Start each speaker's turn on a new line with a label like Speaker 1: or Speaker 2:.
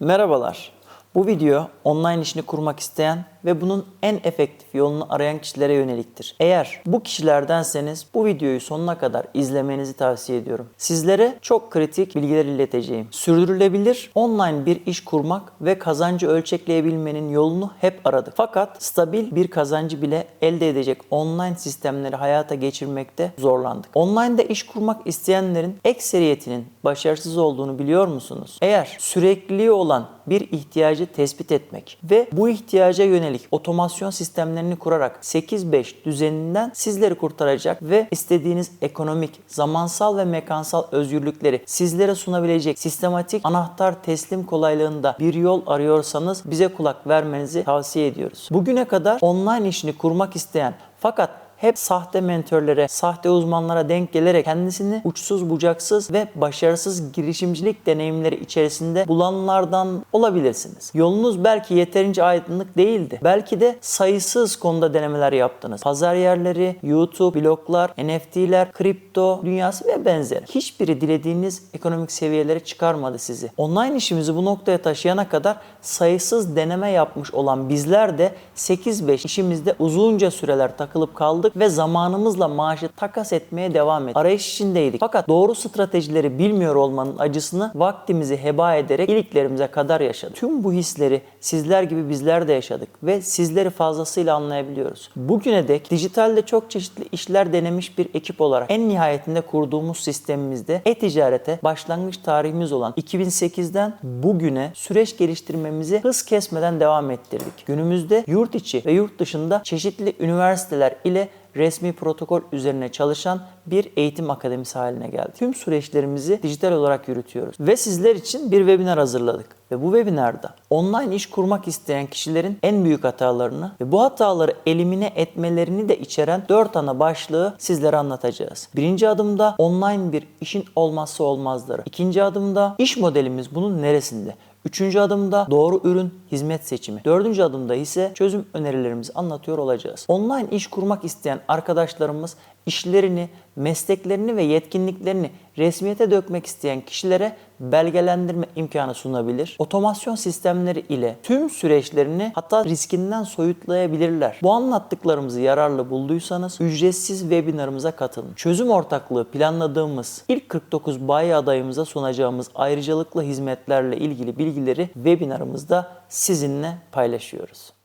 Speaker 1: Merhabalar. Bu video online işini kurmak isteyen ve bunun en efektif yolunu arayan kişilere yöneliktir. Eğer bu kişilerdenseniz bu videoyu sonuna kadar izlemenizi tavsiye ediyorum. Sizlere çok kritik bilgiler ileteceğim. Sürdürülebilir online bir iş kurmak ve kazancı ölçekleyebilmenin yolunu hep aradık. Fakat stabil bir kazancı bile elde edecek online sistemleri hayata geçirmekte zorlandık. Online'da iş kurmak isteyenlerin ekseriyetinin başarısız olduğunu biliyor musunuz? Eğer sürekliliği olan bir ihtiyacı tespit etmek ve bu ihtiyaca yönelik otomasyon sistemlerini kurarak 8-5 düzeninden sizleri kurtaracak ve istediğiniz ekonomik, zamansal ve mekansal özgürlükleri sizlere sunabilecek sistematik anahtar teslim kolaylığında bir yol arıyorsanız bize kulak vermenizi tavsiye ediyoruz. Bugüne kadar online işini kurmak isteyen fakat hep sahte mentörlere, sahte uzmanlara denk gelerek kendisini uçsuz bucaksız ve başarısız girişimcilik deneyimleri içerisinde bulanlardan olabilirsiniz. Yolunuz belki yeterince aydınlık değildi. Belki de sayısız konuda denemeler yaptınız. Pazar yerleri, YouTube, bloglar, NFT'ler, kripto dünyası ve benzeri. Hiçbiri dilediğiniz ekonomik seviyelere çıkarmadı sizi. Online işimizi bu noktaya taşıyana kadar sayısız deneme yapmış olan bizler de 8-5 işimizde uzunca süreler takılıp kaldık ve zamanımızla maaşı takas etmeye devam ettik. Arayış içindeydik. Fakat doğru stratejileri bilmiyor olmanın acısını vaktimizi heba ederek iliklerimize kadar yaşadık. Tüm bu hisleri sizler gibi bizler de yaşadık ve sizleri fazlasıyla anlayabiliyoruz. Bugüne dek dijitalde çok çeşitli işler denemiş bir ekip olarak en nihayetinde kurduğumuz sistemimizde e-ticarete başlangıç tarihimiz olan 2008'den bugüne süreç geliştirmemizi hız kesmeden devam ettirdik. Günümüzde yurt içi ve yurt dışında çeşitli üniversiteler ile resmi protokol üzerine çalışan bir eğitim akademisi haline geldi. Tüm süreçlerimizi dijital olarak yürütüyoruz ve sizler için bir webinar hazırladık. Ve bu webinarda online iş kurmak isteyen kişilerin en büyük hatalarını ve bu hataları elimine etmelerini de içeren 4 ana başlığı sizlere anlatacağız. Birinci adımda online bir işin olmazsa olmazları. İkinci adımda iş modelimiz bunun neresinde? Üçüncü adımda doğru ürün, hizmet seçimi. Dördüncü adımda ise çözüm önerilerimizi anlatıyor olacağız. Online iş kurmak isteyen arkadaşlarımız işlerini, mesleklerini ve yetkinliklerini resmiyete dökmek isteyen kişilere belgelendirme imkanı sunabilir. Otomasyon sistemleri ile tüm süreçlerini hatta riskinden soyutlayabilirler. Bu anlattıklarımızı yararlı bulduysanız ücretsiz webinarımıza katılın. Çözüm ortaklığı planladığımız ilk 49 bayi adayımıza sunacağımız ayrıcalıklı hizmetlerle ilgili bilgileri webinarımızda sizinle paylaşıyoruz.